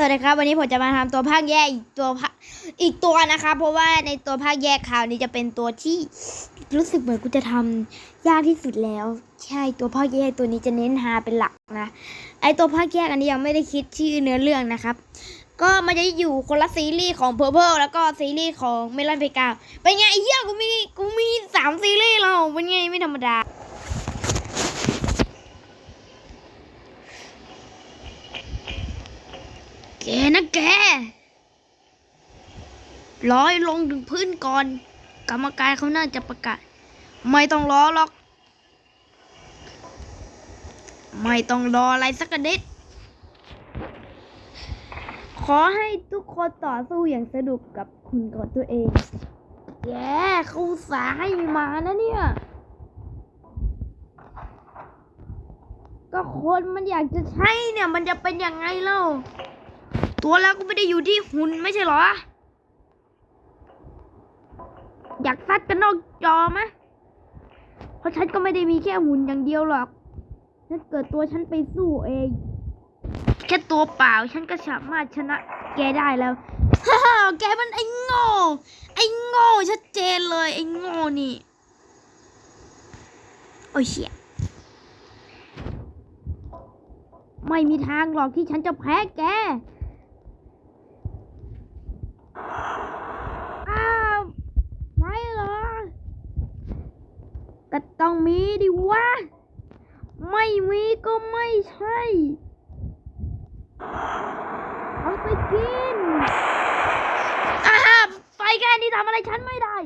สวัสดีครับวันนี้ผมจะมาทำตัวภาคแยกอีกตัวภาคอีกตัวนะครับเพราะว่าในตัวภาคแยกคราวนี้จะเป็นตัวที่รู้สึกเหมือนกูจะทำยากที่สุดแล้ว ใช่ตัวภาคแยกตัวนี้จะเน้นหาเป็นหลักนะไอตัวภาคแยกอันนี้ยังไม่ได้คิดชื่อเนื้อเรื่องนะครับ ก็มันจะอยู่คนละซีรีส์ของ Purple แล้วก็ซีรีส์ของเมลันเ e กาเป็นไงไอ้เหี้ยกูมีกูมีสามซีรีส์แล้วเป็นไงไม่ธรรมดา แก นะแกร้อยลงถึงพื้นก่อน กรรมการเขาน่าจะประกาศ ไม่ต้องรอหรอก ไม่ต้องรออะไรสักนิดขอให้ทุกคนต่อสู้อย่างสนุกกับคุณกับตัวเองแกเขาสาให้มานะเนี่ย ก็คนมันอยากจะใช้เนี่ย มันจะเป็นยังไงเล่า ตัวแล้วก็ไม่ได้อยู่ที่หุ่นไม่ใช่หรอ อยากซัดกันนอกจอไหมเพราะฉันก็ไม่ได้มีแค่หุ่นอย่างเดียวหรอกถ้าเกิดตัวฉันไปสู้เอง แค่ตัวเปล่าฉันก็สามารถชนะแกได้แล้วฮ่าแกมันไอ้โง่ ไอ้โง่ชัดเจนเลย ไอ้โง่นี่ โอ้เชี่ยไม่มีทางหรอกที่ฉันจะแพ้แก อ้าวใช่เหรอ ก็ต้องมีดิวะ ไม่มี ก็ไม่ใช่เอาไปกินอ้าไฟแค่นี้ทำอะไรฉันไม่ได้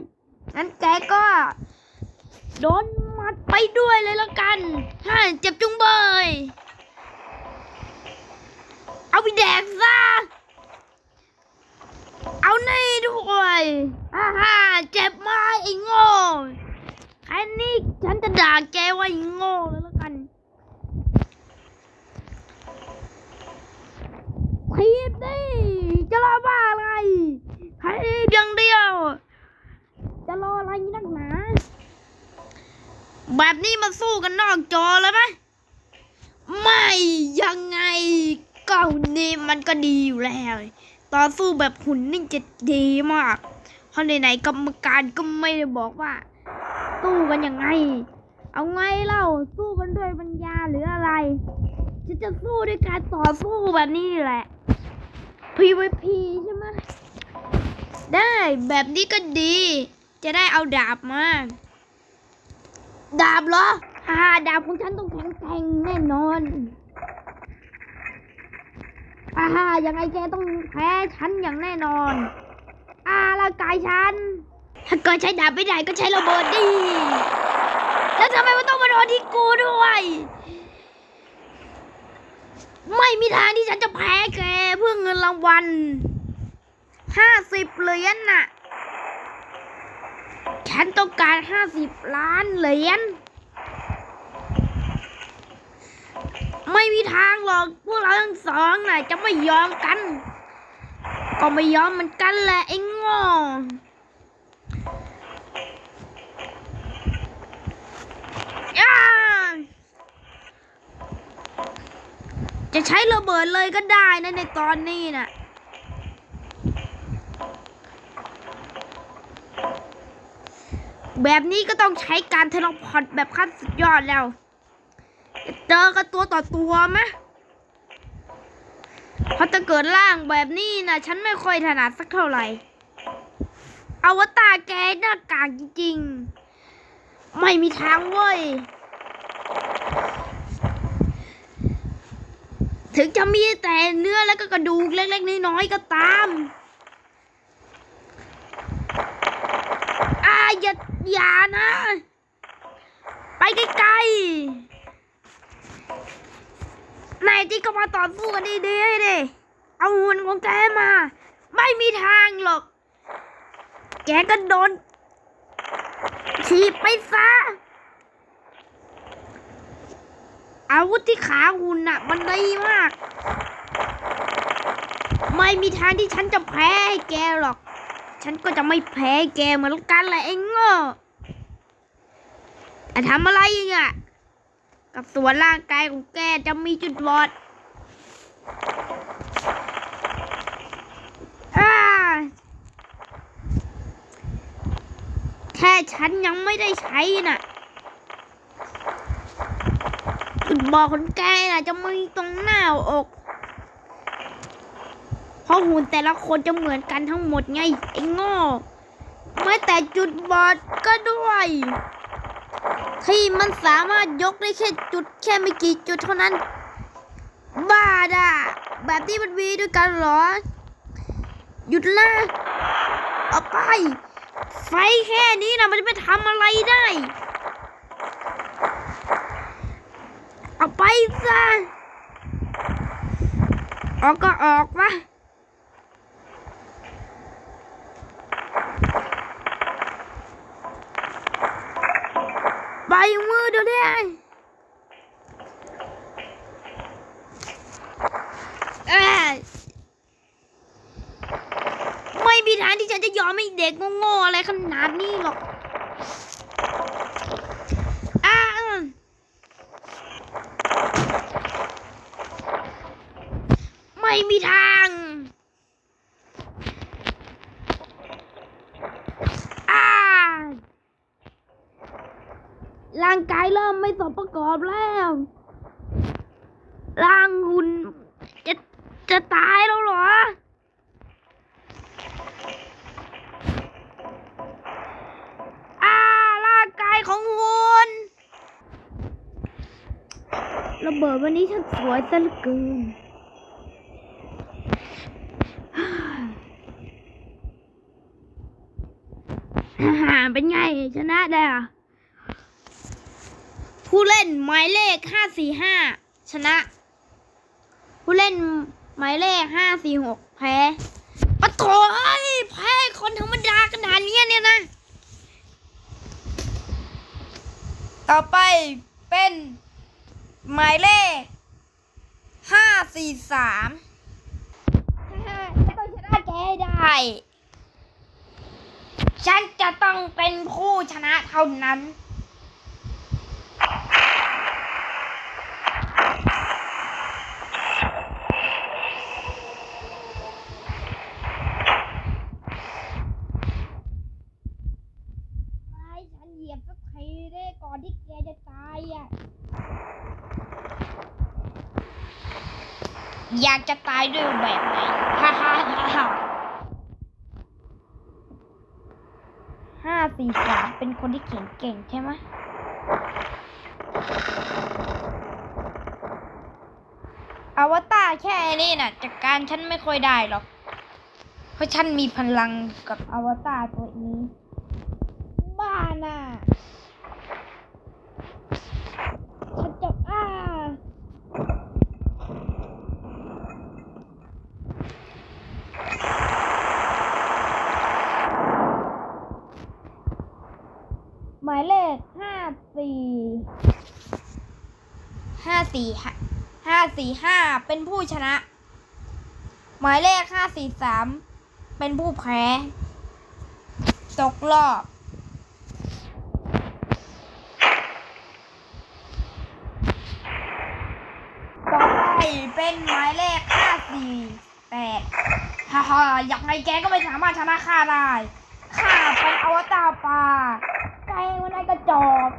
งั้นแกก็โดนมัดไปด้วยเลยแล้วกันฮ่าเจ็บจุงเบย เอาไปแดกซะ เอานี่ด้วยอ่าฮ่าเจ็บไหมไอ้โง่แค่นี้ฉันจะด่าแกว่าไอ้โง่แล้วแล้วกัน ทีบดิจะรอบ้าอะไรให้เดียงเดียว จะรออะไรนักหนาแบบนี้มาสู้กันนอกจอแล้วไหมไม่ยังไงก็หุ่นนี้มันก็ดีอยู่แล้วต่อสู้แบบหุ่นนี่จะดีมาก เพราะไหนๆกรรมการก็ไม่ได้บอกว่าสู้กันยังไง เอาไงเล่าสู้กันด้วยปัญญาหรืออะไรฉันจะสู้ด้วยการต่อสู้แบบนี้แหละ PVP ใช่ไหมได้แบบนี้ก็ดี จะได้เอาดาบมา ดาบเหรอฮ่าดาบของฉันต้องแข็งแกร่งแน่นอนอาฮ่ายังไงแกต้องแพ้ฉันอย่างแน่นอนอาร่างกายฉัน ถ้าเกิดใช้ดาบไม่ได้ก็ใช้ระเบิดดิ แล้วทำไมมันต้องมาโดนที่กูด้วย ไม่มีทางที่ฉันจะแพ้แกเพื่อเงินรางวัลห้าสิบเหรียญน่ะ ฉันต้องการห้าสิบล้านเหรียญ ไม่มีทางหรอกพวกเราทั้งสองน่ะ จะไม่ยอมกัน ก็ไม่ยอมเหมือนกันแหละไอ้ง่ย่า จะใช้ระเบิดเลยก็ได้นะในตอนนี้น่ะแบบนี้ก็ต้องใช้การเทเลพอร์ตแบบขั้นสุดยอดแล้ว เจอกันตัวต่อตัวไหมเพราะถ้าเกิดร่างแบบนี้นะฉันไม่ค่อยถนัดสักเท่าไหร่อวตารแกหน้ากากจริงๆ ไม่มีทางเว้ย ถึงจะมีแต่เนื้อแล้วก็กระดูกเล็กๆน้อยๆก็ตามอาอย่าอย่านะ ไปไกลๆนายที่ก็มาต่อสู้กันดีๆดิเอาหุ่นของแกมา ไม่มีทางหรอก แกก็โดนฉีบไปซะ อาวุธที่ขาหุ่นน่ะ มันดีมาก ไม่มีทางที่ฉันจะแพ้ให้แกหรอก ฉันก็จะไม่แพ้แกเหมือนกันแหละเองเงอทำอะไรอีกอะ กับส่วนร่างกายของแกจะมีจุดบอดแค่ฉันยังไม่ได้ใช้น่ะ จุดบอดของแกน่ะจะมีตรงหน้าอก เพราะหุ่นแต่ละคนจะเหมือนกันทั้งหมดไงไอ้โง่ไม่แต่จุดบอดก็ด้วยที่มันสามารถยกได้แค่จุดแค่ไม่กี่จุดเท่านั้น บ้าด่ะแบบนี้มันมีด้วยกันหรอ หยุดนะเอาไป ไฟแค่นี้นะมันจะไปทำอะไรได้ เอาไปซะออกก็ออกวะไปมือเดี๋ยวนี้ไม่มีทางที่ฉันจะยอมให้เด็กโง่ๆอะไรขนาดนี้หรอกอ้าไมีทางอาร่างกายเริ่มไม่สมประกอบแล้ว ร่างหุ่นจะจะตายแล้วเหรอ อ่า ร่างกายของคุณระเบิดวันนี้ฉันสวยซะเหลือเกินาเป็นไง ชนะได้เหรอผู้เล่นหมายเลขห้าสี่ห้าชนะ ผู้เล่นหมายเลขห้าสี่หกแพ้ปะโถเอ้ยแพ้คนธรรมดาขนาดนี้เนี่ยนะ ต่อไปเป็นหมายเลขห้าสี่สามจะต้องชนะแกได้ ฉันจะต้องเป็นผู้ชนะเท่านั้น ไม่ฉันเหยียบสักทีได้ก่อนที่แกจะตายอะ อยากจะตายด้วยแบบไหน ฮ่าฮ่าฮ่าฮ่า ห้าสี่สามเป็นคนที่เก่งเก่งใช่ไหมอวตารแค่นี้น่ะจัดการฉันไม่ค่อยได้หรอก เพราะฉันมีพลังกับอวตารตัวนี้ บ้าน่ะ ฉันจะอ้า หมายเลขห้าสี่ห้า สี่ห้าสี่ห้าเป็นผู้ชนะ หมายเลขห้าสี่สามเป็นผู้แพ้ ตกรอบต่อไปเป็นหมายเลขห้าสี่แปดฮ่าฮ่าอยากไงแกก็ไม่สามารถชนะข้าได้ข้าเป็นอวตารปลาไกมันไอกระจอก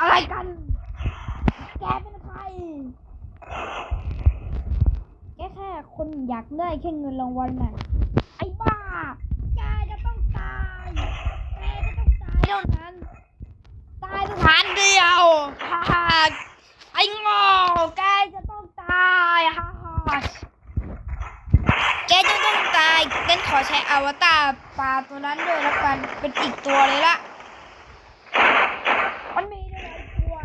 อะไรกัน แกเป็นใคร แกแค่คนอยาก ได้แค่เงินรางวัลน่ะไอ้บ้าแกจะต้องตายแกจะต้องตายเท่านั้น ตายสถานเดียวฮ่าฮ่าไอ้โง่แกจะต้องตายฮ่าฮ่าแกจะต้องตายงั้นขอใช้อวตารปลาตัวนั้นด้วยแล้วกันเป็นอีกตัวเลยละมันมีด้วยหลายตัว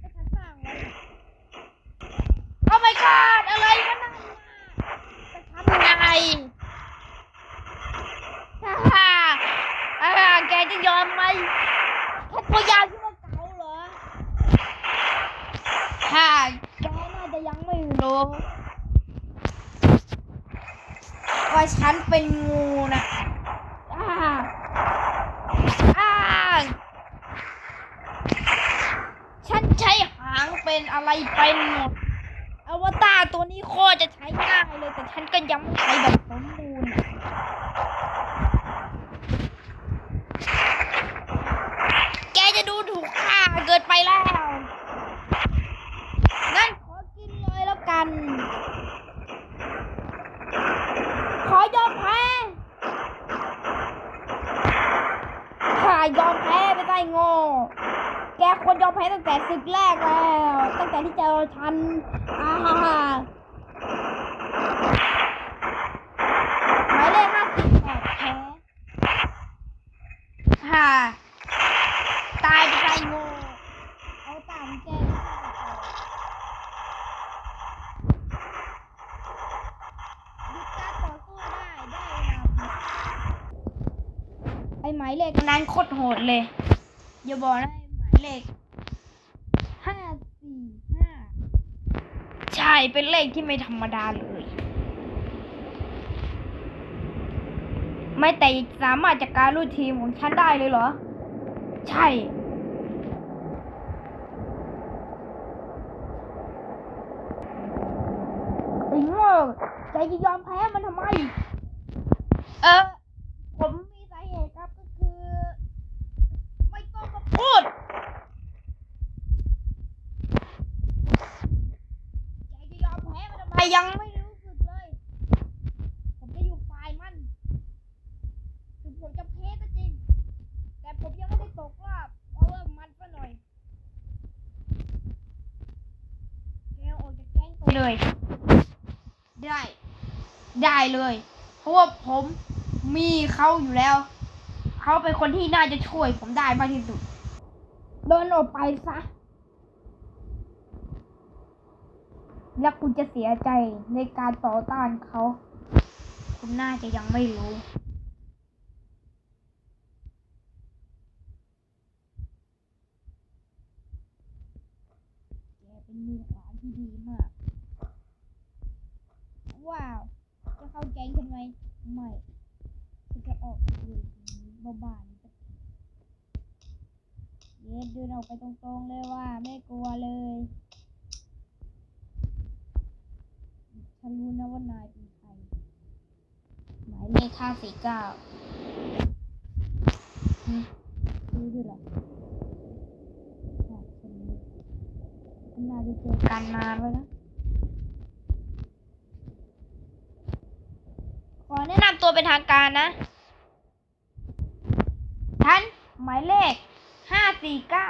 ก็ฉันสร้างไว้โอ้ my god อะไรวะนั่นน่ะจะทำยัง ไงฮ่าฮ่าฮ่าแกจะยอมไหมแค่ตัวยาวที่ว่าเก่าเหรอฮ่าแกน่าจะยังไม่รู้ว่าฉันเป็นงูนะอ่าอ่าฉันใช้หางเป็นอะไรเป็นหมด ตัวนี้โคคตรจะใช้ง่ายเลย แต่ฉันก็ยังไม่ใช้แบบสมบูรณ์แกจะดูถูกข้าเกินไปแล้วงั้นขอกินเลยแล้วกัน ขอยอมแพ้ข้ายอมแพ้ไปได้ง่แกควรยอมแพ้ตั้งแต่ศึกแรกแล้ว ตั้งแต่ที่เจอฉัน หมายเลขห้าสิบแปดแพ้ฮ่าตายไปใจโง่เอาตามแกหยุดการต่อสู้ได้ได้เลาพักไอหมายเลขนั้นโคตรโหดเลย อย่าบอกนะไอหมายเลขห้าสี่ห้าใช่ เป็นเลขที่ไม่ธรรมดาเลย ไม่แต่สามารถจัดการรูดทีมของฉันได้เลยเหรอ ใช่ ไอ้โง่ใจะยอม เออ ผมมีสาเหตุครับก็คือ ไม่ต้องมาพูดแกจะยอมแพ้มันทำไมยังไม่รู้สึกเลย ผมจะอยู่ฝ่ายมัน ถึงผมจะแพ้ก็จริง แต่ผมยังไม่ได้ตกรอบเพราะว่ามันก็หน่อยแกออกจากแก๊งไปเลย ได้ ได้เลย เพราะว่าผมมีเขาอยู่แล้ว เขาเป็นคนที่น่าจะช่วยผมได้มากที่สุดเดินออกไปซะ แล้วคุณจะเสียใจในการต่อต้านเขา คุณน่าจะยังไม่รู้ แกเป็นมือขวาที่ดีมาก ว้าว จะเข้าแก๊งฉัน ไม่ฉันจะออกเลยบ้าๆนี่สักทีเย็ดเดินออกไปตรงๆเลยว่าไม่กลัวเลยฉันรู้นะว่านายเป็นใครหมายเลขห้าสี่เก้ารู้ด้วยหรอใช่ฉันรู้ฉันน่าจะเจอกันนานแล้วนะ ขอ แนะนำตัวเป็นทางการนะฉันหมายเลขห้าสี่เก้า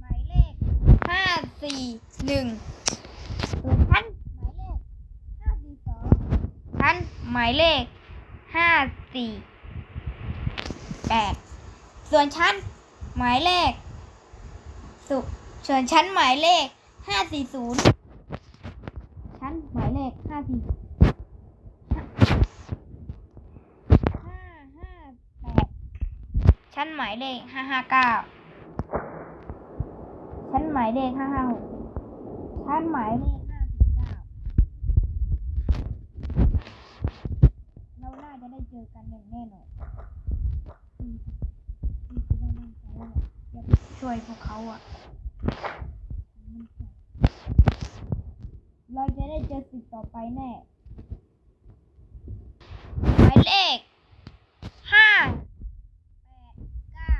หมายเลขห้าสี่หนึ่งส่วนฉันหมายเลขห้าสี่สองฉันหมายเลขห้าสี่แปดส่วนฉันหมายเลข สุส่วนฉันหมายเลขห้าสี่ศูนย์ฉันหมายเลขห้าสี่ ห้าห้าแปด ชั้นหมายเลขห้าห้าเก้าชั้นหมายเลขห้าห้าหกชั้นหมายเลขห้าสิบเก้าเราน่าจะได้เจอกันอย่างแน่นอนช่วยพวกเขาอะ เราจะได้เจอสิ่งต่อไปแน่หมายเลขห้าแปดเก้า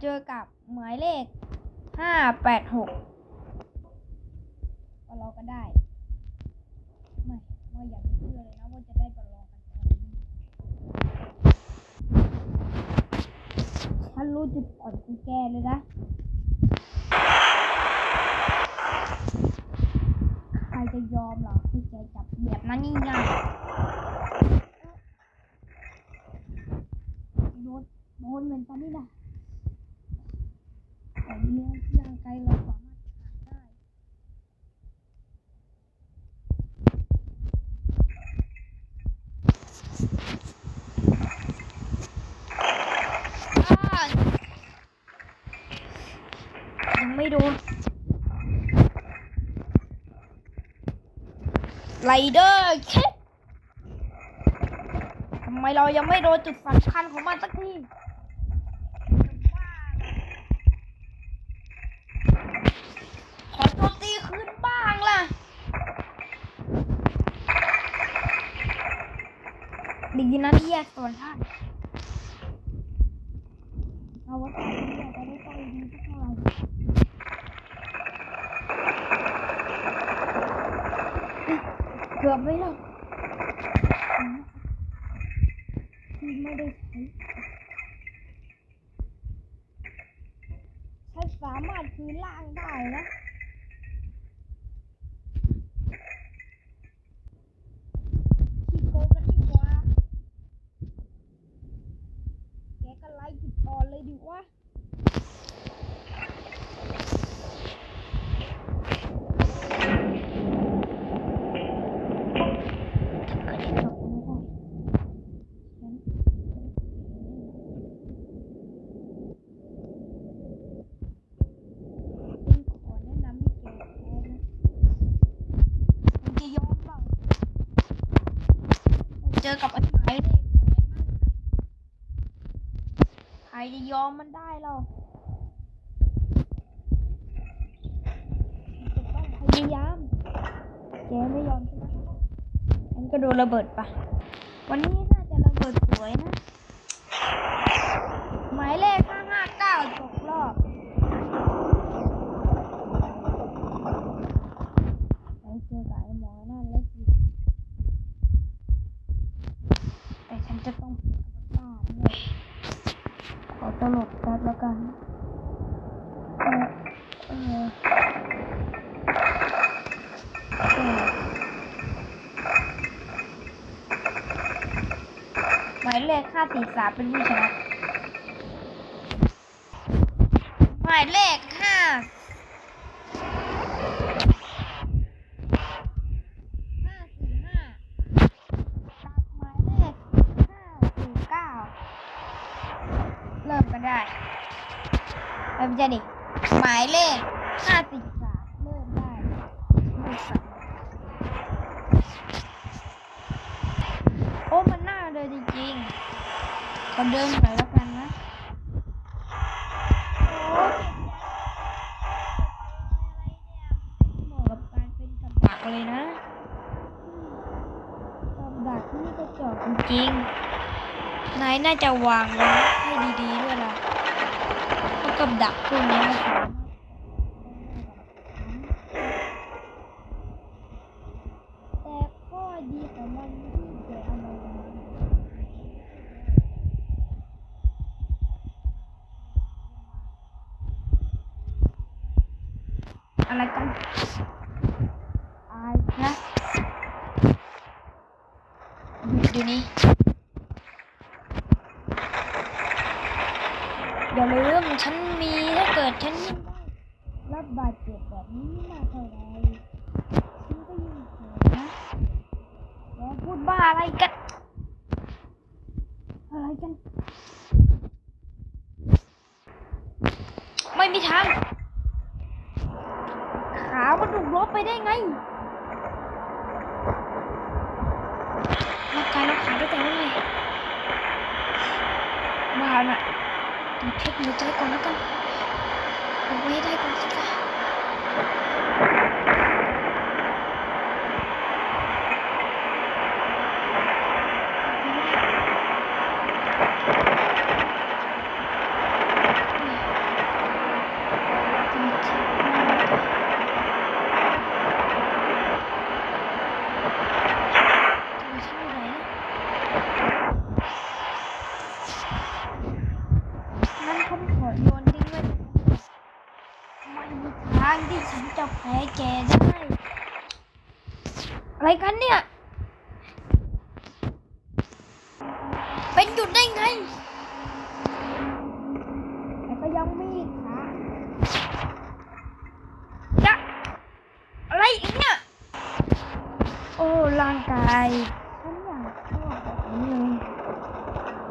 เจอกับหมายเลขห้าแปดหกก็รอกันได้ ไม่ไม่อยากเชื่อเลยนะว่าจะได้ประลองกันตอนนี้ฉันรู้จุดอ่อนของแกเลยนะ ใครจะยอมหรอที่แกจับแบบนั้นง่าย ไรเดอร์เคทำไมเรายังไม่โดนจุดสำคัญของมันสักทีขอตัวตีคืนบ้างล่ะ ดีนะที่แยกส่วนท่าน กือบไม่หรอกไม่ได้ใช้ฉันสามารถคืนล่างได้นะขี้โกงกันดีกว่าแกก็ไล่จุดอ่อนเลยดิวะถ้าเกิดจะจบไม่ได้ฉันฉันขอแนะนำให้แกแพ้นะมันจะยอมเปล่าเจอกับไอ้หมายเลขแหวนนั่นน่ะ ใครจะ ยอมมันได้เราจะต้องพยายามแกไม่ยอมใช่ไหมงั้นก็โดนระเบิดปะวันนี้น่าจะระเบิดสวยนะ หมายเลขห้าห้าเก้าตกรอบไปเจอกับไอ้หมอนั่นแล้วสิแต่ฉันจะต้องเสียบ้านด้วย ขอตลบแป๊บแล้วกัน เออเออเออหมายเลขห้า สามเป็นผู้ชนะหมายเลขห้าห้าสี่ห้ากับหมายเลขห้าสี่เก้าเริ่มกันได้เริ่มจะดิหมายเลขห้าสิบสามเริ่มได้ไม่สั่นโอ้ มันน่าเลยจริงๆ อนเดินไปแล้วกันนะโอ้เหมาะกับการเป็นกับดักเลยนะกับดักนี่ก็จอดจริงๆนายน่าจะวางไว้ให้ดีๆด้วยล่ะเพราะกับดักพวกนี้มันสามารถแต่ข้อดีของมันที่แกเอามาลง อะไรกันอายนะหยุดเดี๋ยวนี้ อย่าลืมฉันมีถ้าเกิดฉันยิ่งได้รับบาดเจ็บแบบนี้มากเท่าไหรฉันก็ยิ่งเจ็บนะแกพูดบ้าอะไรกัน อะไรกัน ไม่มีทาง ขามันถูกลบไปได้ไงร่างกายเราขาดได้แต่ว่าไง มาน่ะต้องเทคนิคใจก่อนแล้วกันผมไม่ได้ก่อนสิคะนั่นเขาขอโยนทิ้งไว้ตรงนั้นไม่มีทางที่ ฉันจะแพ้แกได้ อะไรกันเนี่ย เป็นหยุดได้ไง แต่ก็ยังมีอีกทาจะอะไรอีกเนี่ย โอ้ ร่างกายฉันอยากชอบแบบนี้เลย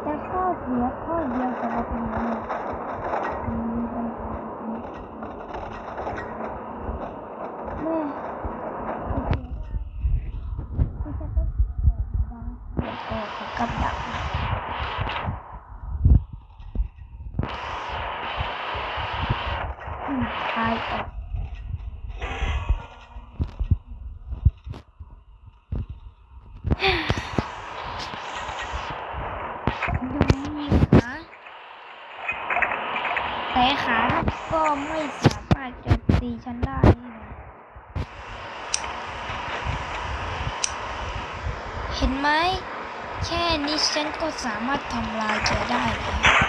แต่ข้อเสียข้อเดียวสำหรับมันเนี่ยมี คลายออกแต่ขาก็ไม่สามารถจะตีฉันได้เห็นไหม แค่นี้ฉันก็สามารถทำลายเธอได้แล้ว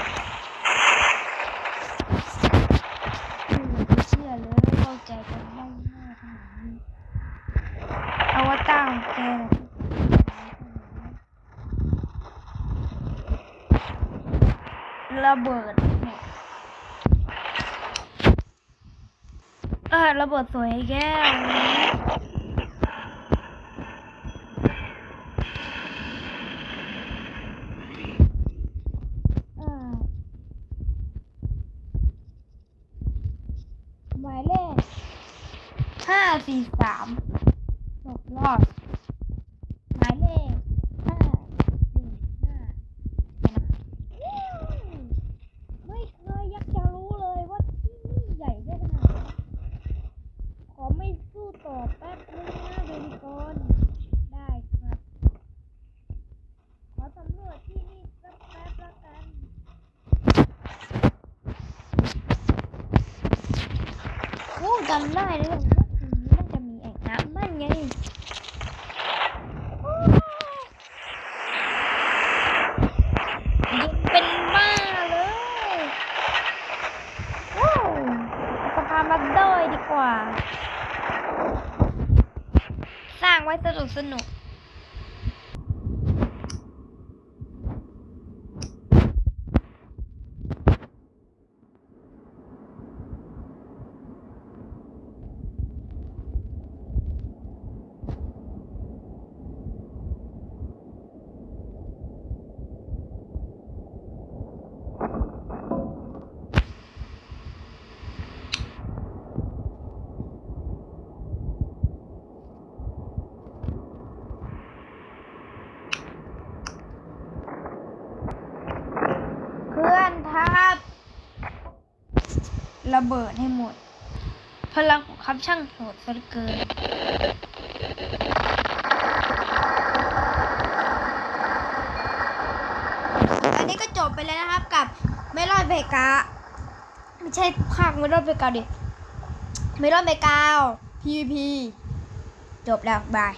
ระเบิดเออระเบิดสวยแก้วหมายเลขห้าสี่สาม adamla ayrıldım. ระเบิดให้หมด พลังของครับช่างโหดซะเเกินอันนี้ก็จบไปแล้วนะครับกับไม่รอดเบกาไม่ใช่ภาคไม่รอดเบกาดิไม่รอดเบกา PVP จบแล้วบาย